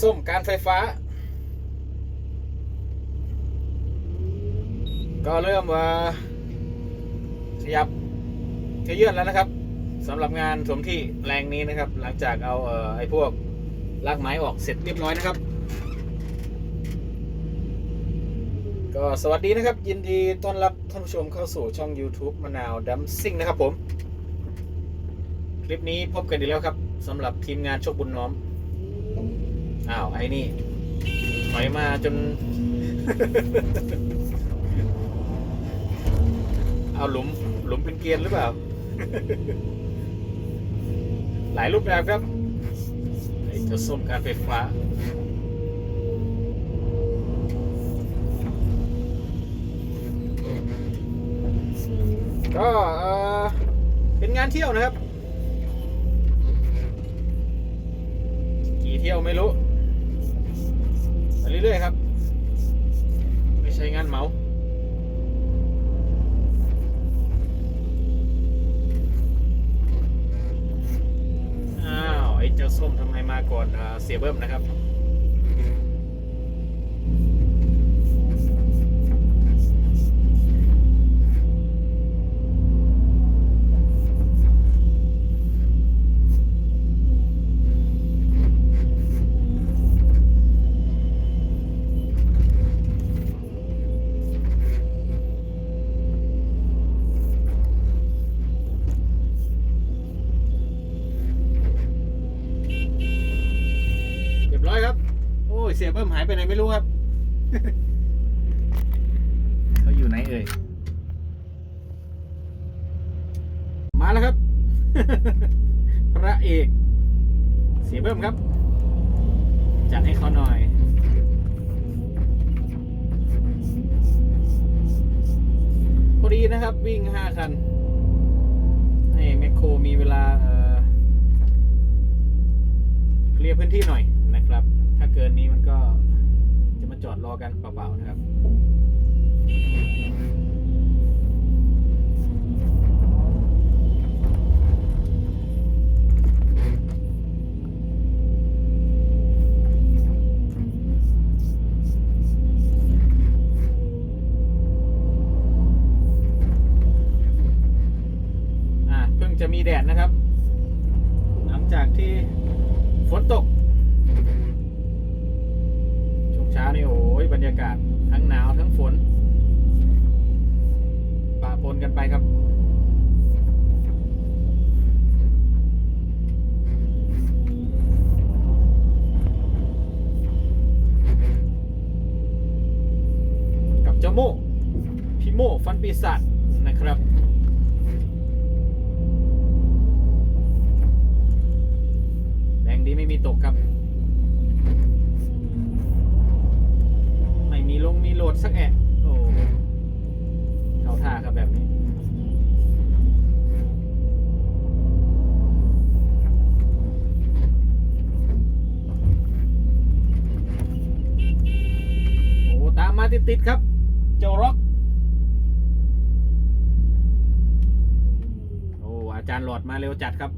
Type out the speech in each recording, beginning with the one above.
ส้มการไฟฟ้า ก็เริ่มว่าขยับขยื่นแล้วนะครับสำหรับงานสมที่แรงนี้นะครับ หลังจากเอาเออไอ้พวกลากไม้ออกเสร็จเรียบร้อยนะครับ ก็สวัสดีนะครับ ยินดีต้อนรับท่านผู้ชมเข้าสู่ช่อง YouTube มะนาวดัมซิ่งนะครับผม คลิปนี้พบกันอีกแล้วครับสำหรับทีมงานโชคบุญน้อม อ้าวไอ้นี่ถอยมาจน เอาหลุมหลุมเป็นเกรียนหรือเปล่า หลายรูปแบบครับไอ้เจ้าส้มการไฟฟ้าก็เอ่อเป็นงานเที่ยวนะครับ กี่เที่ยวไม่รู้ไป เรื่อยๆครับ ไม่ใช่งานเมาอ้าวไอ้เจ้าส้มทำไมมาก่อนเสียเบิ้มนะครับ สียเบิ้มหายไปไหนไม่รู้ครับ เขาอยู่ไหนเอ่ย มาแล้วครับ พระเอก เสียเบิ้มครับ จัดให้เขาหน่อย พอดีนะครับ วิ่งห้าคันให้แมคโครมีเวลาเอ่อเคลียร์พื้นที่หน่อยนะครับถ้า เกินนี้มันก็จะมาจอดรอกันเปล่าๆนะครับ ไปครับกับเจ้าโม่พี่โม่ฟันปีศาจนะครับแรงดีไม่มีตกครับ ไม่มีลงมีโหลดสักแอะ ติดๆครับ เจ้าร็อก โอ้อาจารย์หลอดมาเร็วจัดครับ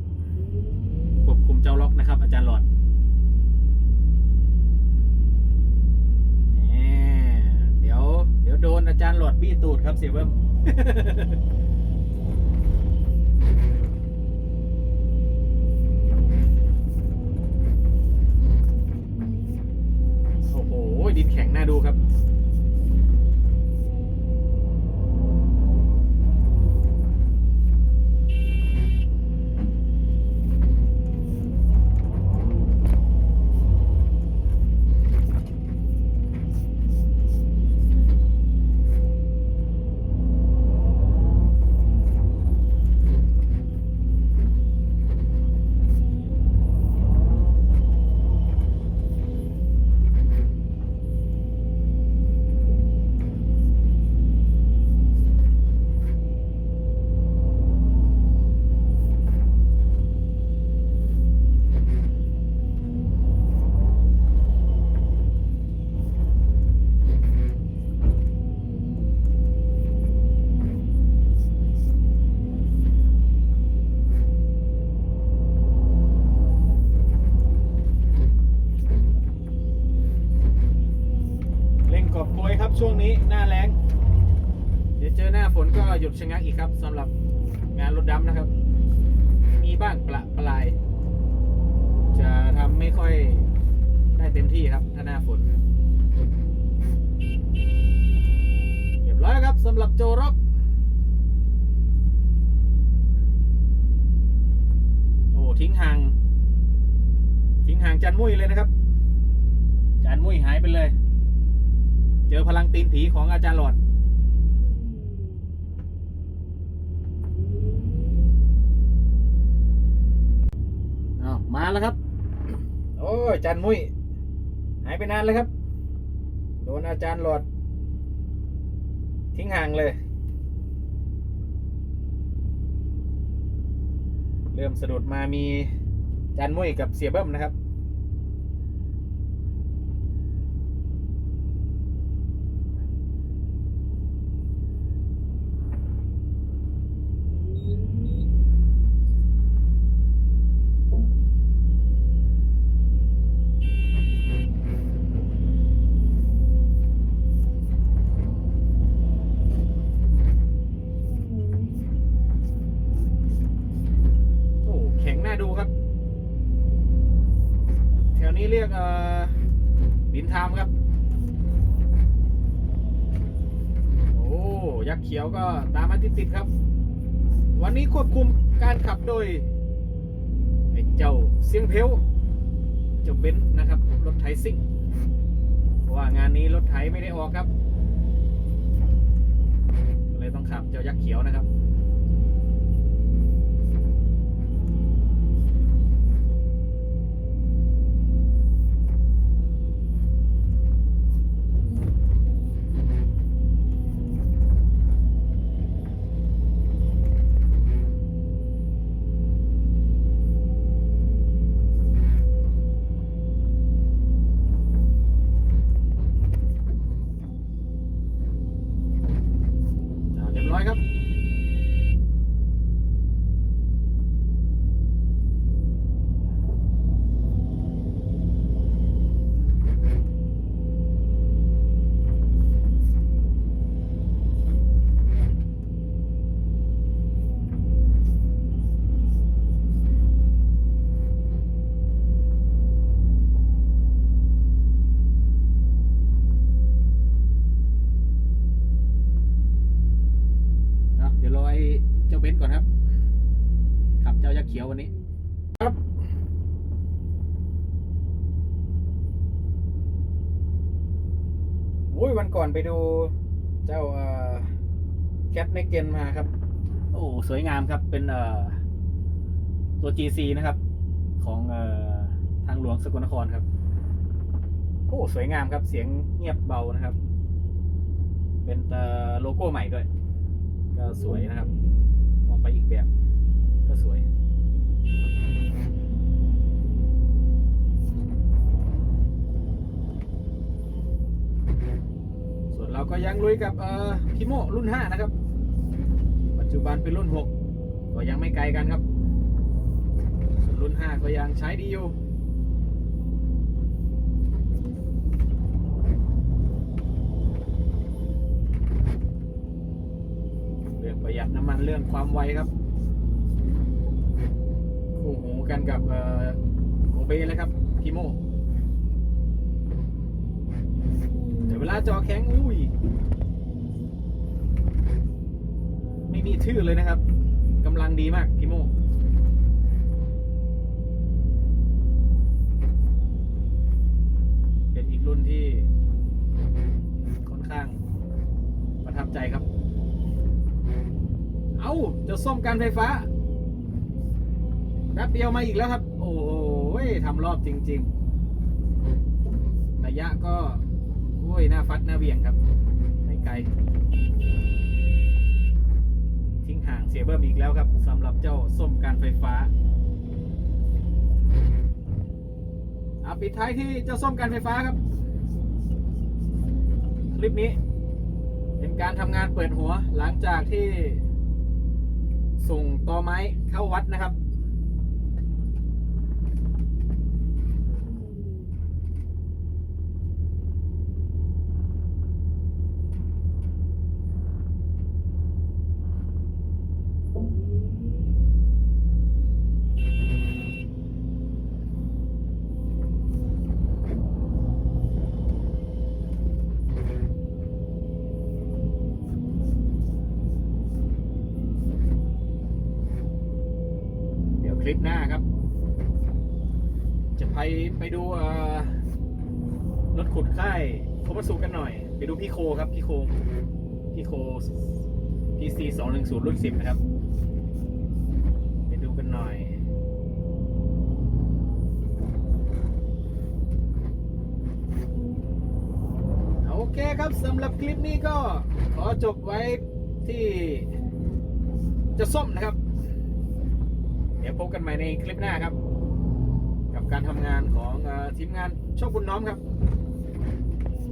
ควบคุมเจ้าล็อกนะครับ อาจารย์หลอดแหมเดี๋ยว เดี๋ยวโดนอาจารย์หลอดบี้ตูดครับเสียเบิ้ม โอยครับช่วงนี้หน้าแรงเดี๋ยวเจอหน้าฝนก็หยุดชะงักอีกครับสำหรับงานรถดำนะครับ มีบ้างประปราย จะทำไม่ค่อยได้เต็มที่ครับถ้าหน้าฝนเรียบร้อยแล้วครับสำหรับโจร็อกโอ้ทิ้งห่าง ทิ้งห่างจันมุ้ยเลยนะครับจานมุ้ยหายไปเลย เจอพลังตีนผีของอาจารย์หลอด เอามาแล้วครับ โอ้ยจานมุ้ยหายไปนานเลยครับ โดนอาจารย์หลอด ทิ้งห่างเลย เริ่มสะดุดมามีจานมุ้ยกับเสียเบิ้มนะครับ ยักษ์เขียวก็ตามมาติดๆครับ วันนี้ควบคุมการขับโดยไอ้เจ้าเสียงเพลวเจ้าเบนซ์นะครับ รถไถซิ่งเพราะว่างานนี้รถไถไม่ได้ออกครับเลยต้องขับเจ้ายักษ์เขียวนะครับ ววันนี้ ครับ โอ้ยวันก่อนไปดูเจ้าแคทในเกนมาครับ โอ้สวยงามครับเป็นเอ่อตัว GC นะครับ ของเอ่อทางหลวงสกลนครครับ โอ้สวยงามครับเสียงเงียบเบานะครับ เป็นเอ่อโลโก้ใหม่ด้วย ก็สวยนะครับ มองไปอีกแบบ ก็สวยาก็ยังลุยกับเอ่อพิโมรุ่น 5 นะครับ ปัจจุบันเป็นรุ่น 6 ก็ยังไม่ไกลกันครับส่วนรุ่น 5 ก็ยังใช้ดีอยู่เรื่องประหยัดน้ำมันเรื่องความไวครับ คู่หูกันกับเอ่อโกเบเลยครับพิโมแต่เวลาจอแข็ง อุ้ย ไม่มีทื่อเลยนะครับกำลังดีมากพิโมเป็นอีกรุ่นที่ค่อนข้างประทับใจครับ เอาจะส้มการไฟฟ้าแป๊บเดียวมาอีกแล้วครับ โอ้ยทำรอบจริง ๆ ระยะก็โอ้ยหน้าฟัดหน้าเบี่ยงครับ ไม่ไกล เสียเบิ้มอีกแล้วครับสำหรับเจ้าส้มการไฟฟ้าเอาปิดท้ายที่เจ้าส้มการไฟฟ้าครับ คลิปนี้ เป็นการทำงานเปิดหัวหลังจากที่ส่งตอไม้เข้าวัดนะครับ ลิปหน้าครับ จะไปไปดูรถขุดค่ายโคมัสูกันหน่อย ไปดูพี่โคครับพี่โคพี่โค PC 2 1 0รุ่น10นะครับ ไปดูกันหน่อยโอเคครับสำหรับคลิปนี้ก็ขอจบไว้ที่จะส้มนะครับ พบกันใหม่ในคลิปหน้าครับ กับการทำงานของทีมงานโชคบุญน้อมครับ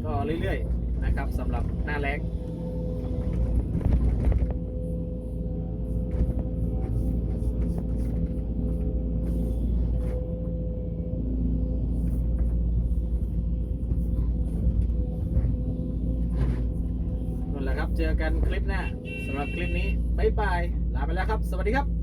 ก็เรื่อยๆนะครับสำหรับหน้าแรงนั่นแหละครับเจอกันคลิปหน้าสำหรับคลิปนี้ บ๊ายบาย ลาไปแล้วครับ สวัสดีครับ